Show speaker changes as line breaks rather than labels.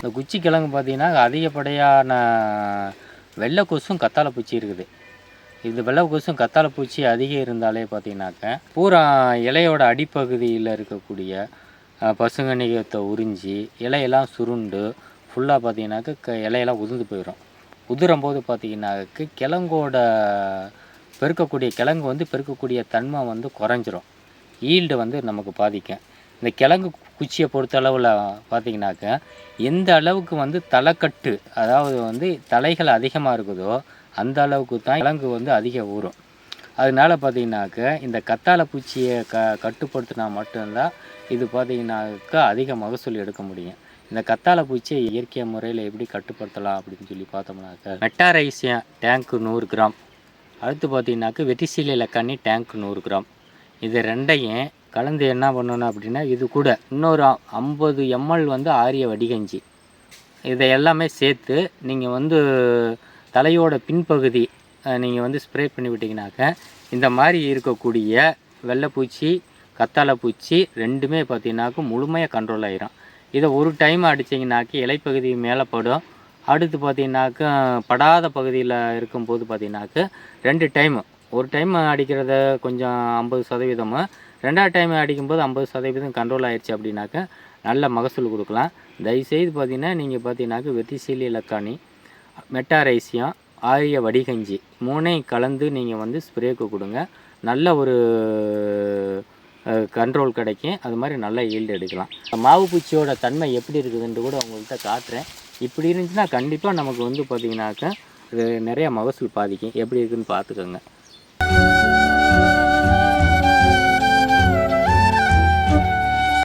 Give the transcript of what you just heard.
இந்த குச்சி கிழங்கு பார்த்திங்கன்னா அதிகப்படியான வெள்ளை கொசும் கத்தாழை பூச்சி இருக்குது. இது வெள்ளை கொசும் கத்தாழை பூச்சி அதிகம் இருந்தாலே பார்த்தீங்கன்னாக்க பூரா இலையோட அடிப்பகுதியில் இருக்கக்கூடிய பசுங்கணிகத்தை உறிஞ்சி இலையெல்லாம் சுருண்டு ஃபுல்லாக பார்த்தீங்கன்னாக்க க இலையெல்லாம் உதிர்ந்து போயிடும் உதிரும் போது பார்த்தீங்கன்னாக்க கிழங்கோட பெருக்கக்கூடிய கிழங்கு வந்து பெருக்கக்கூடிய தன்மை வந்து குறைஞ்சிரும். ஈல்டு வந்து நமக்கு பாதிக்கும். இந்த கிழங்கு குச்சியை பொறுத்த அளவில் பார்த்தீங்கன்னாக்க எந்த அளவுக்கு வந்து தலைக்கட்டு அதாவது வந்து தலைகள் அதிகமாக இருக்குதோ அந்த அளவுக்கு தான் கிழங்கு வந்து அதிக ஊறும். அதனால பார்த்தீங்கன்னாக்க இந்த கத்தாழை பூச்சியை க கட்டுப்படுத்தினா மட்டும்தான் இது பார்த்திங்கனாக்கா அதிக மகசூல் எடுக்க முடியும். இந்த கத்தாழை பூச்சியை இயற்கை முறையில் எப்படி கட்டுப்படுத்தலாம் அப்படின்னு சொல்லி பார்த்தோம்னாக்க மெட்டாரைசியம் டேங்க்கு நூறு கிராம். அடுத்து பார்த்தீங்கன்னாக்க வெட்டிசீலை கண்ணி டேங்க் நூறு கிராம். இது ரெண்டையும் கலந்து என்ன பண்ணணும் அப்படின்னா இது கூட இன்னொரு ஐம்பது எம்எல் வந்து ஆரிய வடிகஞ்சி. இதை எல்லாமே சேர்த்து நீங்கள் வந்து தலையோட பின்பகுதி நீங்கள் வந்து ஸ்ப்ரே பண்ணி விட்டிங்கனாக்க இந்த மாதிரி இருக்கக்கூடிய வெள்ளைப்பூச்சி கத்தாழை பூச்சி ரெண்டுமே பார்த்தீங்கன்னாக்க முழுமையாக கண்ட்ரோல் ஆகிரும் இதை ஒரு டைம் அடிச்சிங்கனாக்கி இலைப்பகுதி மேலே படும். அடுத்து பார்த்தீங்கன்னாக்க படாத பகுதியில் இருக்கும்போது பார்த்தீங்கன்னாக்க ரெண்டு டைமு ஒரு டைம் அடிக்கிறத கொஞ்சம் ஐம்பது சதவீதமும் ரெண்டாவது டைம் அடிக்கும்போது ஐம்பது சதவீதம் கண்ட்ரோல் ஆயிடுச்சு அப்படின்னாக்கா நல்ல மகசூல் கொடுக்கலாம். தயவுசெய்து பார்த்தீங்கன்னா நீங்கள் பார்த்தீங்கன்னாக்க வெத்திசீலி இலக்காணி மெட்டாரைசியம் ஆரிய வடிகஞ்சி மூணையும் கலந்து நீங்கள் வந்து ஸ்ப்ரேக்கு கொடுங்க. நல்ல ஒரு கண்ட்ரோல் கிடைக்கும். அது மாதிரி நல்லா ஈல்டு எடுக்கலாம். மாவு பூச்சியோட தன்மை எப்படி இருக்குதுன்ட்டு கூட உங்கள்கிட்ட காட்டுறேன். இப்படி இருந்துச்சுன்னா கண்டிப்பாக நமக்கு வந்து பார்த்தீங்கன்னாக்க இது நிறைய மகசூல் பாதிக்கும். எப்படி இருக்குதுன்னு பார்த்துக்கோங்க